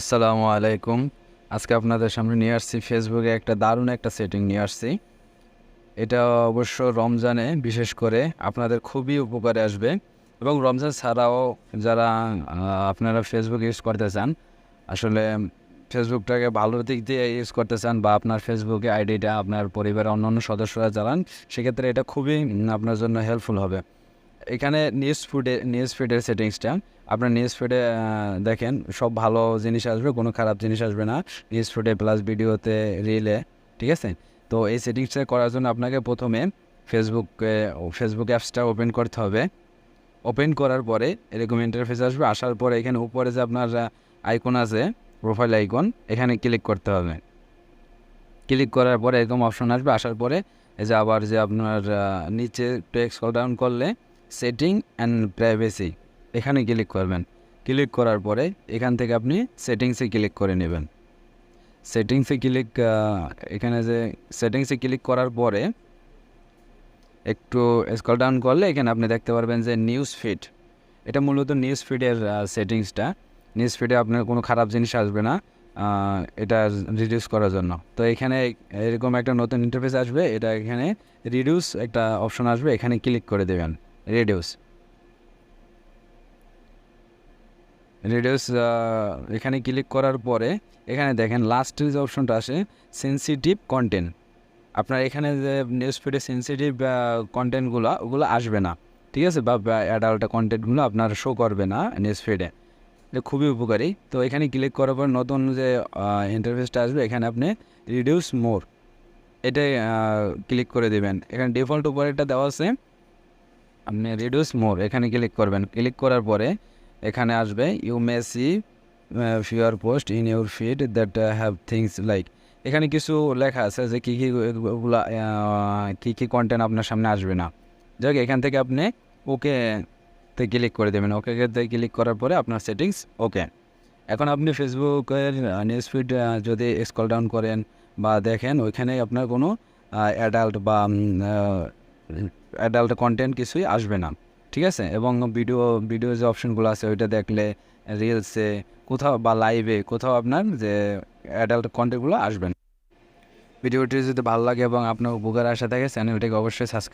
আসসালামু আলাইকুম। আজকে আপনাদের সামনে নিয়ে আসছি ফেসবুকে একটা দারুণ একটা সেটিং নিয়ে আসছি। এটা অবশ্য রমজানে বিশেষ করে আপনাদের খুবই উপকারে আসবে এবং রমজান ছাড়াও যারা আপনারা ফেসবুক ইউজ করতে চান, আসলে ফেসবুকটাকে ভালো দিক দিয়ে ইউজ করতে চান বা আপনার ফেসবুকে আইডিটা আপনার পরিবারের অন্যান্য সদস্যরা চালান সেক্ষেত্রে এটা খুবই আপনার জন্য হেল্পফুল হবে। এখানে নিউজ ফুডে নিউজ ফিডের সেটিংসটা আপনার নিউজ ফিডে দেখেন, সব ভালো জিনিস আসবে, কোনো খারাপ জিনিস আসবে না। নিউজ ফিডে প্লাস ভিডিওতে রিলে ঠিক আছে? তো এই সেটিংসটা করার জন্য আপনাকে প্রথমে ফেসবুকে ফেসবুক অ্যাপসটা ওপেন করতে হবে। ওপেন করার পরে এরকম ইন্টারফেস আসবে, আসার পরে এখানে উপরে যে আপনার আইকন আছে প্রোফাইল আইকন এখানে ক্লিক করতে হবে। ক্লিক করার পরে এরকম অপশন আসবে, আসার পরে এই যে আবার যে আপনার নিচে টেক্সট ডাউন করলে সেটিং অ্যান্ড প্রাইভেসি এখানে ক্লিক করবেন। ক্লিক করার পরে এখান থেকে আপনি সেটিংসে ক্লিক করে নেবেন। সেটিংসে ক্লিক এখানে যে সেটিংসে ক্লিক করার পরে একটু স্কল ডাউন করলে এখানে আপনি দেখতে পারবেন যে নিউজ ফিড এটা মূলত নিউজ ফিডের সেটিংসটা নিউজ ফিডে আপনার কোনো খারাপ জিনিস আসবে না এটা রিডিউস করার জন্য। তো এখানে এরকম একটা নতুন ইন্টারফেস আসবে। এটা এখানে রিডিউস একটা অপশন আসবে। এখানে ক্লিক করে দেবেন। রিডিউস রিডিউস এখানে ক্লিক করার পরে এখানে দেখেন লাস্ট যে অপশনটা আসে সেন্সিটিভ কন্টেন্ট আপনার এখানে যে নিউজ ফিডে সেন্সিটিভ কন্টেন্টগুলো ওগুলো আসবে না। ঠিক আছে? বা অ্যাডাল্ট কন্টেন্টগুলো আপনার শো করবে না নিউজ ফিডে খুবই উপকারী। তো এখানে ক্লিক করার পর নতুন যে ইন্টারফেসটা আসবে, এখানে আপনি রিডিউস মোর এটাই ক্লিক করে দেবেন। এখানে ডিফল্ট উপরে একটা দেওয়া আছে। আপনি রিডিউস মোর এখানে ক্লিক করবেন। ক্লিক করার পরে এখানে আসবে you may see fewer post in your feed that have things like এখানে কিছু লেখা আছে যে কী কীগুলা কী কী কন্টেন্ট আপনার সামনে আসবে না। যাক, এখান থেকে আপনি ওকে তে ক্লিক করে দেবেন। ওকে তে ক্লিক করার পরে আপনার সেটিংস ওকে এখন আপনি ফেসবুকের নিউজ ফিড যদি স্কল ডাউন করেন বা দেখেন ওইখানে আপনার কোনো অ্যাডাল্ট বা অ্যাডাল্ট কন্টেন্ট কিছুই আসবে না, ঠিক আছে? এবং ভিডিও ভিডিও যে অপশনগুলো আছে, ওইটা দেখলে রিলসে কোথাও বা লাইভে কোথাও আপনার যে অ্যাডাল্ট কন্টেন্টগুলো আসবে না। ভিডিওটি যদি ভালো লাগে এবং আপনার উপকার আসা থাকে চ্যানেলটিকে অবশ্যই সাবস্ক্রাইব